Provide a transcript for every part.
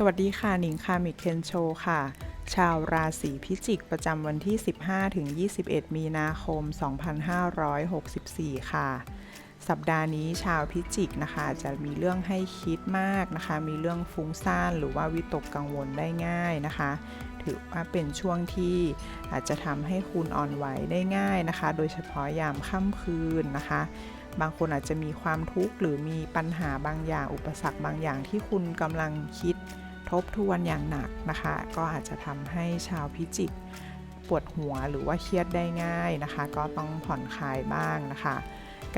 สวัสดีค่ะ หนิงคามิกเคนโชค่ะ ชาวราศีพิจิกประจำวันที่ 15ถึง21 มีนาคม 2564 ค่ะ สัปดาห์นี้ชาวพิจิกนะคะ จะมีเรื่องให้คิดมากนะคะ มีเรื่องฟุ้งซ่านหรือว่าวิตกกังวลได้ง่ายนะคะ ถือว่าเป็นช่วงที่อาจจะทำให้คุณอ่อนไหวได้ง่ายนะคะ โดยเฉพาะยามค่ำคืนนะคะบางคนอาจจะมีความทุกข์หรือมีปัญหาบางอย่างอุปสรรคบางอย่างที่คุณกำลังคิด ทบทวนอย่างหนักนะคะ ก็อาจจะทำให้ชาวพิจิกปวดหัวหรือว่าเครียดได้ง่ายนะคะ ก็ต้องผ่อนคลายบ้างนะคะ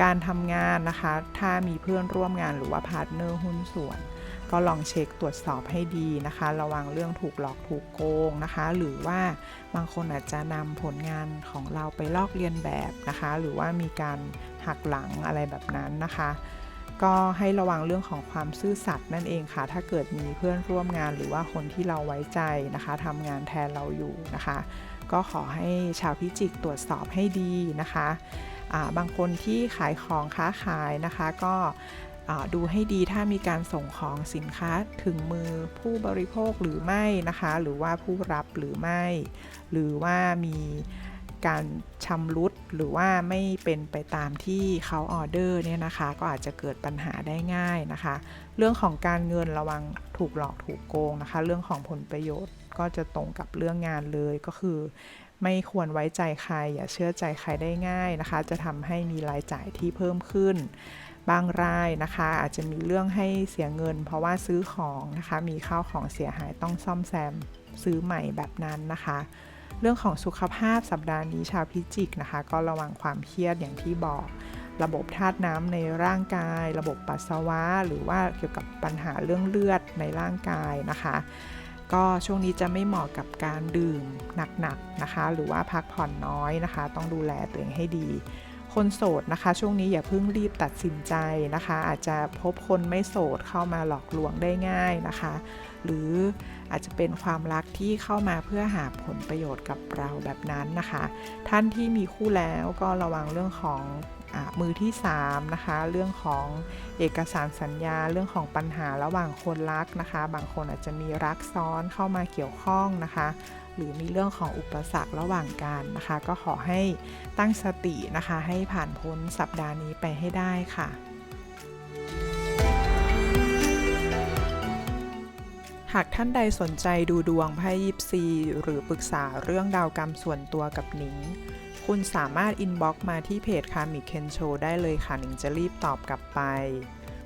การทำงานนะคะ ถ้ามีเพื่อนร่วมงานหรือว่าพาร์ทเนอร์หุ้นส่วน ก็ลองเช็คตรวจสอบให้ดีนะคะ ระวังเรื่องถูกหลอกถูกโกงนะคะ หรือว่าบางคนอาจจะนำผลงานของเราไปลอกเลียนแบบนะคะ หรือว่ามีการหักหลังอะไรแบบนั้นนะคะ ก็ให้ระวังเรื่องของความซื่อสัตย์นั่นเองค่ะ ถ้าเกิดมีเพื่อนร่วมงานหรือว่าคนที่เราไว้ใจนะคะทำงานแทนเราอยู่นะคะ ก็ขอให้ชาวพิจิกตรวจสอบให้ดีนะคะบางคนที่ขายของค้าขายนะคะก็ดูให้ดีถ้ามีการส่งของสินค้าถึงมือผู้บริโภคหรือไม่นะคะ หรือว่าผู้รับหรือไม่ หรือว่ามี การชำรุดหรือว่าไม่เป็นไปตามที่เขาออเดอร์เนี่ยนะคะ ก็อาจจะเกิดปัญหาได้ง่ายนะคะ เรื่องของการเงินระวังถูกหลอกถูกโกงนะคะ เรื่องของผลประโยชน์ก็จะตรงกับเรื่องงานเลยก็คือ ไม่ควรไว้ใจใคร อย่าเชื่อใจใครได้ง่ายนะคะ จะทำให้มีรายจ่ายที่เพิ่มขึ้นบางรายนะคะ อาจจะมีเรื่องให้เสียเงิน เพราะว่าซื้อของนะคะ มีข้าวของเสียหายต้องซ่อมแซมซื้อใหม่แบบนั้นนะคะ เรื่องของสุขภาพสัปดาห์นี้ชาวพิจิกนะคะ ก็ระวังความเครียดอย่างที่บอก ระบบธาตุน้ำในร่างกาย ระบบปัสสาวะ หรือว่าเกี่ยวกับปัญหาเรื่องเลือดในร่างกายนะคะ ก็ช่วงนี้จะไม่เหมาะกับการดื่มหนักๆนะคะ หรือว่าพักผ่อนน้อยนะคะ ต้องดูแลตัวเองให้ดี คนโสดนะคะ ช่วงนี้อย่าเพิ่งรีบตัดสินใจนะคะ อาจจะพบคนไม่โสดเข้ามาหลอกลวงได้ง่ายนะคะ หรืออาจจะเป็นความรักที่เข้ามาเพื่อหาผลประโยชน์กับเราแบบนั้นนะคะ ท่านที่มีคู่แล้วก็ระวังเรื่องของอมือที่ 3 นะคะ เรื่องของเอกสารสัญญา เรื่องของปัญหาระหว่างคนรักนะคะ บางคนอาจจะมีรักซ้อนเข้ามาเกี่ยวข้องนะคะ หรือมีเรื่องของอุปสรรคระหว่างกันนะคะ ก็ขอให้ตั้งสตินะคะ ให้ผ่านพ้นสัปดาห์นี้ไปให้ได้ค่ะหากท่านใดสนใจดูดวงไพ่ยิปซีหรือปรึกษาเรื่องดาวกรรมส่วนตัวกับหนิง คุณสามารถอินบ็อกซ์มาที่เพจคามิเคนโชได้เลยค่ะหนิงจะรีบตอบกลับไป